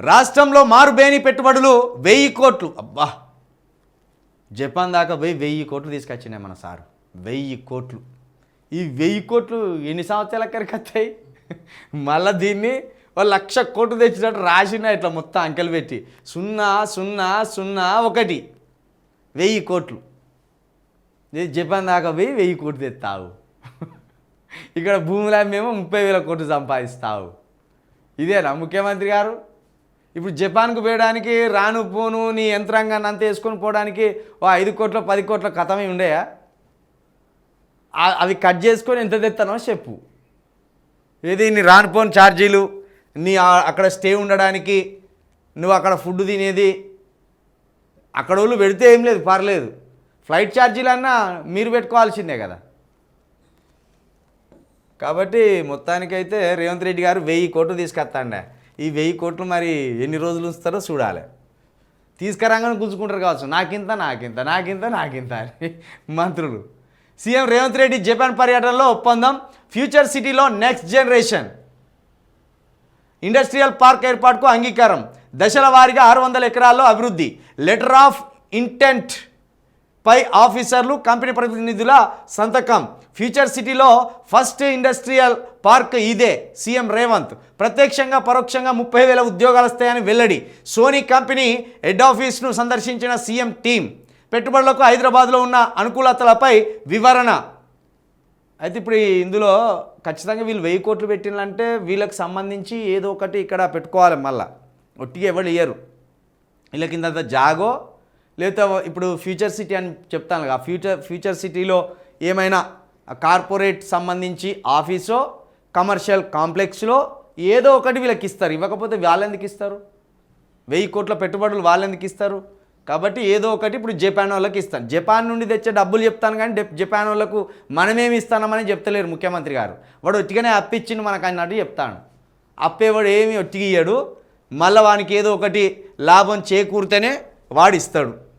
రాష్ట్రంలో మారుబేని పెట్టుబడులు వెయ్యి కోట్లు. అబ్బా! జపాన్ దాకా పోయి వెయ్యి కోట్లు తీసుకొచ్చినాయి మన సారు. వెయ్యి కోట్లు. ఈ వెయ్యి కోట్లు ఎన్ని సంవత్సరాల ఎక్కడికి వస్తాయి? మళ్ళీ దీన్ని ఒక లక్ష కోట్లు తెచ్చినట్టు రాసిన ఇట్లా మొత్తం అంకెలు పెట్టి. సున్నా సున్నా సున్నా ఒకటి. వెయ్యి కోట్లు. జపాన్ దాకా పోయి వెయ్యి కోట్లు తెస్తావు ఇక్కడ భూముల మేము ముప్పై వేల కోట్లు సంపాదిస్తావు. ఇదేనా ముఖ్యమంత్రి గారు? ఇప్పుడు జపాన్కు పోయడానికి రాను పోను నీ యంత్రాంగాన్ని అంతా వేసుకొని పోవడానికి ఓ ఐదు కోట్ల పది కోట్ల కథమే ఉండేయా? అవి కట్ చేసుకొని ఎంత తెస్తానో చెప్పు. ఏది నీ రాను పోను ఛార్జీలు? నీ అక్కడ స్టే ఉండడానికి నువ్వు అక్కడ ఫుడ్ తినేది? అక్కడ వాళ్ళు పెడితే ఏం లేదు పర్లేదు. ఫ్లైట్ ఛార్జీలు అన్నా మీరు పెట్టుకోవాల్సిందే కదా. కాబట్టి మొత్తానికైతే రేవంత్ రెడ్డి గారు వెయ్యి కోట్లు తీసుకొస్తాండే. ఈ వెయ్యి కోట్లు మరి ఎన్ని రోజులు ఉంచుతారో చూడాలి. తీసుకురాగానే గుంజుకుంటారు కావచ్చు. నాకింత నాకింత నాకింత నాకింత అని మంత్రులు. సీఎం రేవంత్ రెడ్డి జపాన్ పర్యటనలో ఒప్పందం. ఫ్యూచర్ సిటీలో నెక్స్ట్ జనరేషన్. ఇండస్ట్రియల్ పార్క్ ఏర్పాటుకు అంగీకారం. దశల వారీగా ఆరు వందల ఎకరాల్లో అభివృద్ధి. Letter of intent. పై ఆఫీసర్లు కంపెనీ ప్రతినిధుల సంతకం. ఫ్యూచర్ సిటీలో ఫస్ట్ ఇండస్ట్రియల్ పార్క్ ఇదే సీఎం రేవంత్. ప్రత్యక్షంగా పరోక్షంగా ముప్పై వేల ఉద్యోగాలు వస్తాయని వెల్లడి. సోనీ కంపెనీ హెడ్ ఆఫీస్ను సందర్శించిన సీఎం టీం పెట్టుబడులకు హైదరాబాద్లో ఉన్న అనుకూలతలపై వివరణ. అయితే ఇప్పుడు ఇందులో ఖచ్చితంగా వీళ్ళు వెయ్యి కోట్లు పెట్టినంటే వీళ్ళకి సంబంధించి ఏదో ఒకటి ఇక్కడ పెట్టుకోవాలి మళ్ళా. ఒట్టిగా ఎవరు ఇయ్యరు. వీళ్ళకి ఇంత జాగో లేదా ఇప్పుడు ఫ్యూచర్ సిటీ అని చెప్తాను ఆ ఫ్యూచర్ ఫ్యూచర్ సిటీలో ఏమైనా కార్పొరేట్ సంబంధించి ఆఫీసో కమర్షియల్ కాంప్లెక్స్లో ఏదో ఒకటి వీళ్ళకి ఇస్తారు. ఇవ్వకపోతే వాళ్ళెందుకు ఇస్తారు? వెయ్యి కోట్ల పెట్టుబడులు వాళ్ళెందుకు ఇస్తారు? కాబట్టి ఏదో ఒకటి ఇప్పుడు జపాన్ వాళ్ళకి ఇస్తాను జపాన్ నుండి తెచ్చే డబ్బులు చెప్తాను కానీ జపాన్ వాళ్ళకు మనమేమి ఇస్తానమని చెప్తలేరు ముఖ్యమంత్రి గారు. వాడు ఒట్టిగానే అప్పిచ్చిండు మనకు అన్నట్టు చెప్తాను అప్పేవాడు ఏమి ఒట్టిగా ఇయ్యడు. మళ్ళీ వానికి ఏదో ఒకటి లాభం చేకూరితేనే వాడిస్తాడు.